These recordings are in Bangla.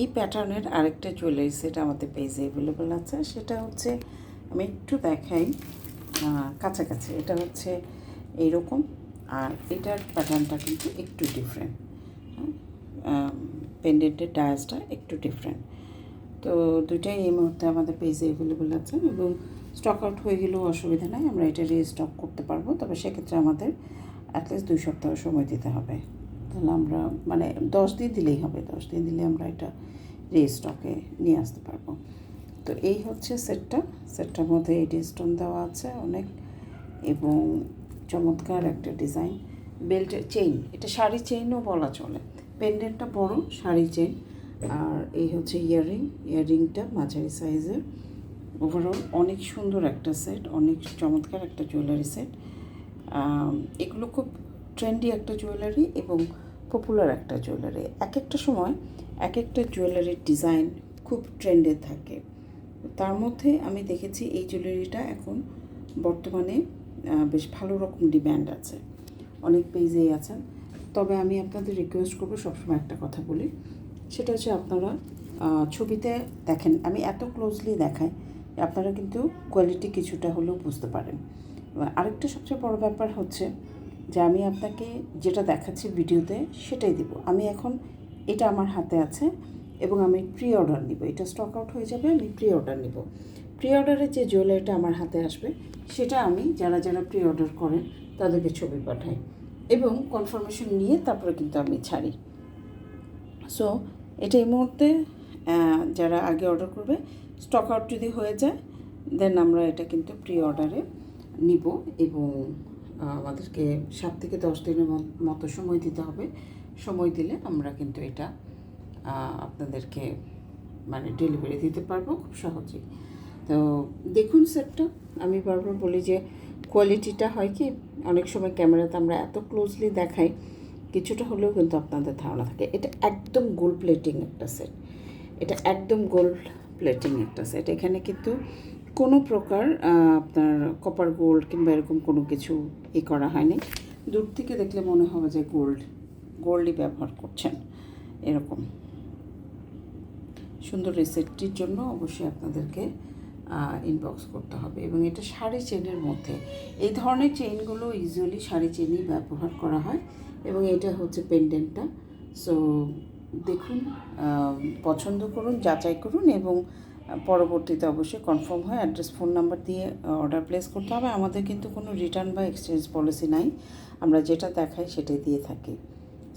এই প্যাটার্নের আরেকটা জুয়েলারি সেট আমাদের পেজে অ্যাভেলেবেল আছে। সেটা হচ্ছে আমি একটু দেখাই কাছাকাছি। এটা হচ্ছে এইরকম আর এটার প্যাটার্নটা কিন্তু একটু ডিফারেন্ট পেন্ডেন্টের ডায়াসটা একটু ডিফারেন্ট তো দুইটাই এই মুহূর্তে আমাদের পেজে অ্যাভেলেবেল আছে এবং স্টক আউট হয়ে গেলেও অসুবিধা নাই। আমরা এটা রিস্টক করতে পারব। তবে সেক্ষেত্রে আমাদের অ্যাটলিস্ট দুই সপ্তাহ সময় দিতে হবে। তাহলে আমরা মানে দশ দিন দিলেই হবে, দশ দিন দিলে আমরা এটা রিস্টকে নিয়ে আসতে পারব। তো এই হচ্ছে সেটটা সেটটার মধ্যে এডি স্টোন দেওয়া আছে অনেক এবং চমৎকার একটা ডিজাইন বেল্টের চেইন এটা শাড়ি চেইনও বলা চলে। পেন্ডেন্টটা বড়, শাড়ি চেইন আর এই হচ্ছে ইয়াররিং ইয়াররিংটা মাঝারি সাইজের ওভারঅল অনেক সুন্দর একটা সেট অনেক চমৎকার একটা জুয়েলারি সেট এগুলো খুব ট্রেন্ডি একটা জুয়েলারি এবং পপুলার একটা জুয়েলারি এক একটা সময় এক একটা জুয়েলারির ডিজাইন খুব ট্রেন্ডে থাকে। তার মধ্যে আমি দেখেছি এই জুয়েলারিটা এখন বর্তমানে বেশ ভালো রকম ডিম্যান্ড আছে। অনেক পেজেই আছেন তবে আমি আপনাদের রিকোয়েস্ট করব সবসময় একটা কথা বলি। সেটা হচ্ছে আপনারা ছবিতে দেখেন, আমি এত ক্লোজলি দেখাই, আপনারা কিন্তু কোয়ালিটি কিছুটা হলেও বুঝতে পারেন। আরেকটা সবচেয়ে বড় ব্যাপার হচ্ছে যে আমি আপনাকে যেটা দেখাচ্ছি ভিডিওতে সেটাই দিব। আমি এখন এটা আমার হাতে আছে এবং আমি প্রি অর্ডার নিব। এটা স্টক আউট হয়ে যাবে, আমি প্রি অর্ডার নিব। প্রি অর্ডারে যে জুয়েলারিটা আমার হাতে আসবে, সেটা আমি যারা যারা প্রি অর্ডার করেন তাদেরকে ছবি পাঠাই এবং কনফার্মেশন নিয়ে তারপরে কিন্তু আমি ছাড়ি। সো এটা এই মুহূর্তে যারা আগে অর্ডার করবে স্টক আউট যদি হয়ে যায় দেন আমরা এটা কিন্তু প্রি অর্ডারে নিব এবং আমাদেরকে সাত থেকে দশ দিনের মত- সময় দিতে হবে। সময় দিলে আমরা কিন্তু এটা আপনাদেরকে মানে ডেলিভারি দিতে পারব খুব সহজেই। তো দেখুন সেটটা আমি বারবার বলি যে কোয়ালিটিটা হয় কি, অনেক সময় ক্যামেরাতে আমরা এত ক্লোজলি দেখাই, কিছুটা হলেও কিন্তু আপনাদের ধারণা থাকে। এটা একদম গোল্ড প্লেটিং একটা সেট এটা একদম গোল্ড প্লেটিং একটা সেট এখানে কিন্তু কোনো প্রকার আপনার কপার গোল্ড কিংবা এরকম কোনো কিছু ই করা হয়নি। দূর থেকে দেখলে মনে হবে যে গোল্ড গোল্ডই ব্যবহার করছেন, এরকম। সুন্দর এই জন্য অবশ্যই আপনাদেরকে ইনবক্স করতে হবে এবং এটা শাড়ি চেনের মধ্যে। এই ধরনের চেনগুলো ইউজুয়ালি শাড়ি চেনই ব্যবহার করা হয় এবং এটা হচ্ছে পেন্ডেন্টটা সো দেখুন পছন্দ করুন, যাচাই করুন এবং পরবর্তীতে অবশ্যই কনফার্ম হয় অ্যাড্রেস ফোন নাম্বার দিয়ে অর্ডার প্লেস করতে হবে। আমাদের কিন্তু কোনো রিটার্ন বা এক্সচেঞ্জ পলিসি নাই। আমরা যেটা দেখাই সেটাই দিয়ে থাকি।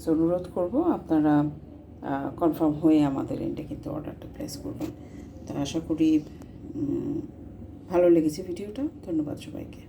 সো অনুরোধ করব আপনারা কনফার্ম হয়ে আমাদের এন্ডে কিন্তু অর্ডারটা প্লেস করবেন। তো আশা করি ভালো লেগেছে ভিডিওটা ধন্যবাদ সবাইকে।